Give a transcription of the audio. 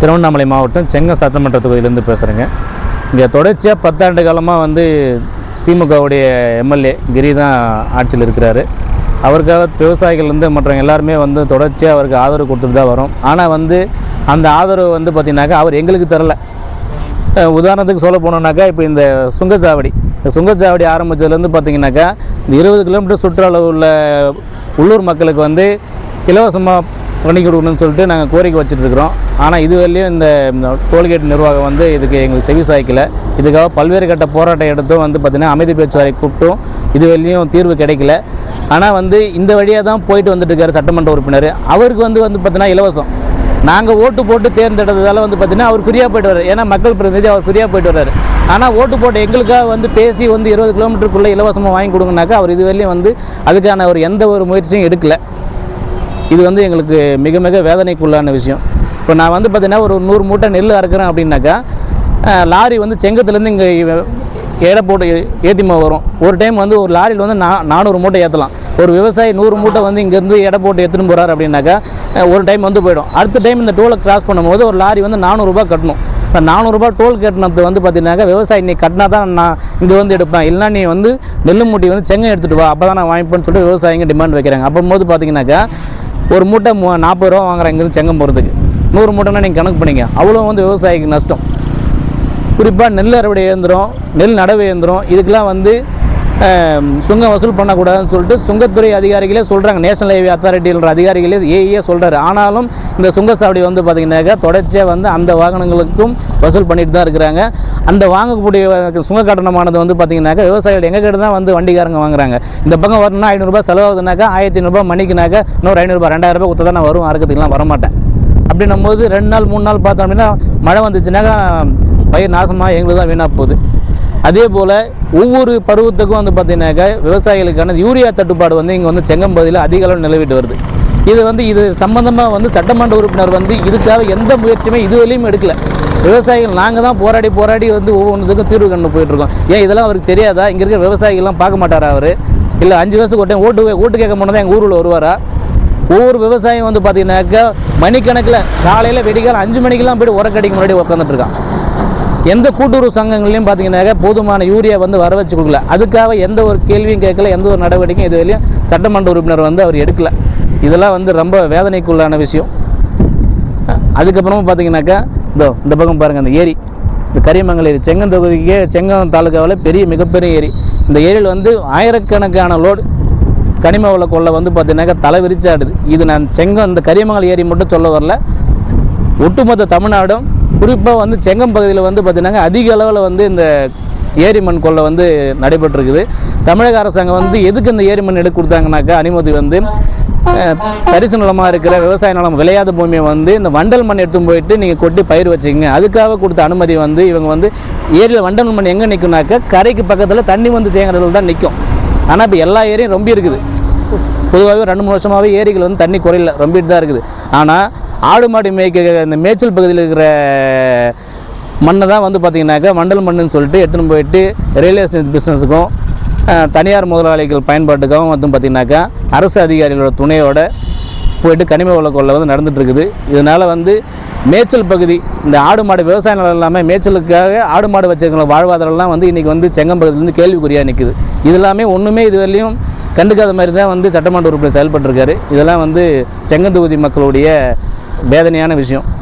திருவண்ணாமலை மாவட்டம் செங்கம் சட்டமன்ற தொகுதியிலேருந்து பேசுகிறேங்க இங்கே தொடர்ச்சியாக பத்தாண்டு காலமாக வந்து திமுகவுடைய எம்எல்ஏ கிரி தான் ஆட்சியில் இருக்கிறாரு. அவருக்காக விவசாயிகள்லேருந்து மற்றவங்க எல்லாருமே வந்து தொடர்ச்சியாக அவருக்கு ஆதரவு கொடுத்துட்டு தான் வரும். ஆனால் வந்து அந்த ஆதரவு வந்து பார்த்திங்கனாக்கா அவர் எங்களுக்கு தரல. உதாரணத்துக்கு சொல்ல போனோம்னாக்கா இப்போ இந்த சுங்கச்சாவடி. இந்த சுங்கச்சாவடி ஆரம்பித்ததுலேருந்து பார்த்தீங்கன்னாக்கா இந்த இருபது கிலோமீட்டர் சுற்றளவு உள்ள உள்ளூர் மக்களுக்கு வந்து இலவசமாக பண்ணி கொடுக்கணும்னு சொல்லிட்டு நாங்கள் கோரிக்கை வச்சுட்ருக்குறோம் ஆனால் இதுவரையிலையும் இந்த இந்த டோல்கேட் நிர்வாகம் வந்து இதுக்கு எங்களுக்கு செவி சாய்க்கலை. இதுக்காக பல்வேறு கட்ட போராட்டம் எடுத்தும் வந்து பார்த்திங்கன்னா அமைதி பேச்சுவாரை கூப்பிட்டும். இதுவரையிலையும் தீர்வு கிடைக்கல. ஆனால் வந்து இந்த வழியாக தான் போயிட்டு வந்துட்டுருக்காரு சட்டமன்ற உறுப்பினர். அவருக்கு வந்து வந்து பார்த்தீங்கன்னா இலவசம். நாங்கள் ஓட்டு போட்டு தேர்ந்தெடுத்ததால வந்து பார்த்திங்கன்னா அவர் ஃப்ரீயாக போயிட்டு வர்றாரு. ஏன்னா மக்கள் பிரதிநிதி அவர் ஃப்ரீயாக போயிட்டு வர்றாரு. ஆனால் ஓட்டு போட்டு எங்களுக்காக வந்து பேசி வந்து இருபது கிலோமீட்டருக்குள்ளே இலவசமாக வாங்கி கொடுங்கனாக்கா அவர் இதுவரையிலையும் வந்து அதுக்கான ஒரு எந்த ஒரு முயற்சியும் எடுக்கலை. இது வந்து எங்களுக்கு மிக மிக வேதனைக்குள்ளான விஷயம். இப்போ நான் வந்து பார்த்திங்கன்னா ஒரு நூறு மூட்டை நெல் அறுக்கிறேன் அப்படின்னாக்கா லாரி வந்து செங்கத்துலேருந்து இங்கே எடை போட்டு ஏற்றிமா வரும். ஒரு டைம் வந்து ஒரு லாரியில் வந்து நா நானூறு மூட்டை ஏற்றலாம் ஒரு விவசாயி நூறு மூட்டை வந்து இங்கேருந்து எடை போட்டு எடுத்துன்னு போகிறார் அப்படின்னாக்கா ஒரு டைம் வந்து போயிடும். அடுத்த டைம் இந்த டோலை கிராஸ் பண்ணும்போது ஒரு லாரி வந்து நானூறுரூபா கட்டணும். இப்போ நானூறுரூபா டோல் கட்டினது வந்து பார்த்தீங்கன்னாக்கா விவசாயி நீ கட்டினா தான் நான் இங்கே வந்து எடுப்பேன். இல்லைனா நீ வந்து நெல்லு மூட்டி வந்து செங்கை எடுத்துகிட்டு வா அப்போ தான் நான் வாங்கிப்பேன்னு சொல்லிட்டு விவசாயிங்க டிமாண்ட் வைக்கிறாங்க. அப்போது பார்த்தீங்கன்னாக்கா ஒரு மூட்டை மூ நாற்பது ரூபா வாங்குறாங்க இங்கேருந்து செங்கம் போகிறதுக்கு நூறு மூட்டைன்னா நீங்கள் கணக்கு பண்ணிங்க. அவ்வளோ வந்து விவசாயிக்கு நஷ்டம். குறிப்பாக நெல் அறுவடை இயந்திரம் நெல் நடவு இயந்திரம் இதுக்கெலாம் வந்து சுங்கம் வசூல் பண்ணக்கூடாதுன்னு சொல்லிட்டு சுங்கத்துறை அதிகாரிகளே சொல்கிறாங்க நேஷனல் ஹைவே அத்தாரிட்டின்ற அதிகாரிகளே ஏஏ சொல்கிறாரு ஆனாலும் இந்த சுங்கச்சாவடி வந்து பார்த்திங்கனாக்கா தொடர்ச்சியாக வந்து அந்த வாகனங்களுக்கும் வசூல் பண்ணிட்டு தான் இருக்கிறாங்க. அந்த வாங்கக்கூடிய சுங்க கட்டணமானது வந்து பார்த்திங்கனாக்கா விவசாயிகள் எங்கள் கிட்ட தான் வந்து வண்டிக்காரங்க வாங்குறாங்க. இந்த பக்கம் வரணும்னா ஐநூறுரூபா செலவாகுதுனாக்கா ஆயிரத்தி ஐநூறுரூபா மணிக்குனாக்கா இன்னொரு ஐநூறுரூபா ரெண்டாயிரம் ரூபாய் கொடுத்தா தான் நான் வரும் அறுக்கிறதுக்குலாம் வரமாட்டேன். அப்படின்னும் போது ரெண்டு நாள் மூணு நாள் பார்த்தோம் அப்படின்னா மழை வந்துச்சுனாக்கா பயிர் நாசமாக எங்களுக்கு தான் வீணாக போகுது. அதே போல் ஒவ்வொரு பருவத்துக்கும் வந்து பார்த்தீங்கன்னாக்கா விவசாயிகளுக்கான யூரியா தட்டுப்பாடு வந்து இங்கே வந்து செங்கம்பதியில் அதிக அளவு நிலவிட்டு வருது. இது வந்து இது சம்மந்தமாக வந்து சட்டமன்ற உறுப்பினர் வந்து இதுக்காக எந்த முயற்சியுமே இதுவரையும் எடுக்கலை. விவசாயிகள் நாங்கள் தான் போராடி போராடி வந்து ஒவ்வொன்றுத்துக்கும் தீர்வு கண்டு போயிட்டுருக்கோம். ஏன் இதெல்லாம் அவருக்கு தெரியாதா? இங்கே இருக்கிற விவசாயிகள்லாம் பார்க்க மாட்டாரா அவர்? இல்லை அஞ்சு வருஷத்துக்கு ஒரு டைம் ஓட்டு ஓட்டு கேட்க போனால் தான் எங்கள் ஊரில் வருவாரா? ஒவ்வொரு விவசாயம் வந்து பார்த்தீங்கன்னாக்கா மணிக்கணக்கில் காலையில் வெடிக்காலம் அஞ்சு மணிக்கெல்லாம் போய்ட்டு உரக்கடிக்கு முன்னாடி உட்காந்துட்டு இருக்கான். எந்த கூட்டுறவு சங்கங்களையும் பார்த்தீங்கன்னாக்கா போதுமான யூரியா வந்து வர வச்சு கொடுக்கல. அதுக்காக எந்த ஒரு கேள்வியும் கேட்கல எந்த ஒரு நடவடிக்கையும் இதுவரையும் சட்டமன்ற உறுப்பினர் வந்து அவர் எடுக்கல. இதெல்லாம் வந்து ரொம்ப வேதனைக்குள்ளான விஷயம். அதுக்கப்புறமா பார்த்தீங்கன்னாக்கா இதோ இந்த பக்கம் பாருங்கள் அந்த ஏரி. இந்த கரியமங்கல் ஏரி செங்கம் தொகுதிக்கே செங்கம் தாலுக்காவில் பெரிய மிகப்பெரிய ஏரி. இந்த ஏரியில் வந்து ஆயிரக்கணக்கான லோடு கனிம வள கொள்ளை வந்து பார்த்தீங்கன்னாக்கா தலை விரிச்சாடுது. இது நான் செங்கம் இந்த கரியமங்கல் ஏரி மட்டும் சொல்ல வரல. ஒட்டுமொத்த தமிழ்நாடும் குறிப்பாக வந்து செங்கம் பகுதியில் வந்து பார்த்தீங்கன்னா அதிக அளவில் வந்து இந்த ஏரி மண் கொள்ளை வந்து நடைபெற்றிருக்குது. தமிழக அரசாங்கம் வந்து எதுக்கு இந்த ஏரி மண் கொடுத்தாங்கனாக்கா அனுமதி வந்து தரிசு நிலமாக இருக்கிற விவசாய நிலம் விளையாத பூமியை வந்து இந்த வண்டல் மண் எடுத்து போயிட்டு நீங்கள் கொட்டி பயிர் வச்சுக்கங்க. அதுக்காக கொடுத்த அனுமதி வந்து இவங்க வந்து ஏரியில் வண்டல் மண் எங்கே நிற்கும்னாக்கா கரைக்கு பக்கத்தில் தண்ணி வந்து தேங்குறதுல தான் நிற்கும் ஆனால் இப்போ எல்லா ஏரியும் ரொம்ப இருக்குது. பொதுவாகவே ரெண்டு மூணு வருஷமாகவே ஏரிகள் வந்து தண்ணி குறையல. ரொம்பிட்டு தான் இருக்குது. ஆனால் ஆடு மாடு மேய்க்க இந்த மேய்ச்சல் பகுதியில் இருக்கிற மண்ணை தான் வந்து பார்த்திங்கனாக்கா மண்டல் மண்ணுன்னு சொல்லிட்டு எடுத்துன்னு போயிட்டு ரியல் எஸ்டேட் பிஸ்னஸுக்கும் தனியார் முதலாளிகள் பயன்பாட்டுக்காகவும் வந்து பார்த்திங்கனாக்கா அரசு அதிகாரிகளோட துணையோட போயிட்டு கனிம வள கொள்ளை வந்து நடந்துகிட்ருக்குது இருக்குது இதனால் வந்து மேய்ச்சல் பகுதி இந்த ஆடு மாடு விவசாய நிலம் இல்லாமல் மேய்ச்சலுக்காக ஆடு மாடு வச்சிருக்கிற வாழ்வாதாரம்லாம் வந்து இன்றைக்கி வந்து செங்கம்பகுதியிலேருந்து கேள்விக்குறியாக நிற்குது இது எல்லாமே ஒன்றுமே இதுவரையிலையும் கண்டுக்காத மாதிரி தான் வந்து சட்டமன்ற உறுப்பினர் செயல்பட்டிருக்காரு. இதெல்லாம் வந்து செங்கந்தொகுதி மக்களுடைய வேதனையான விஷயம்.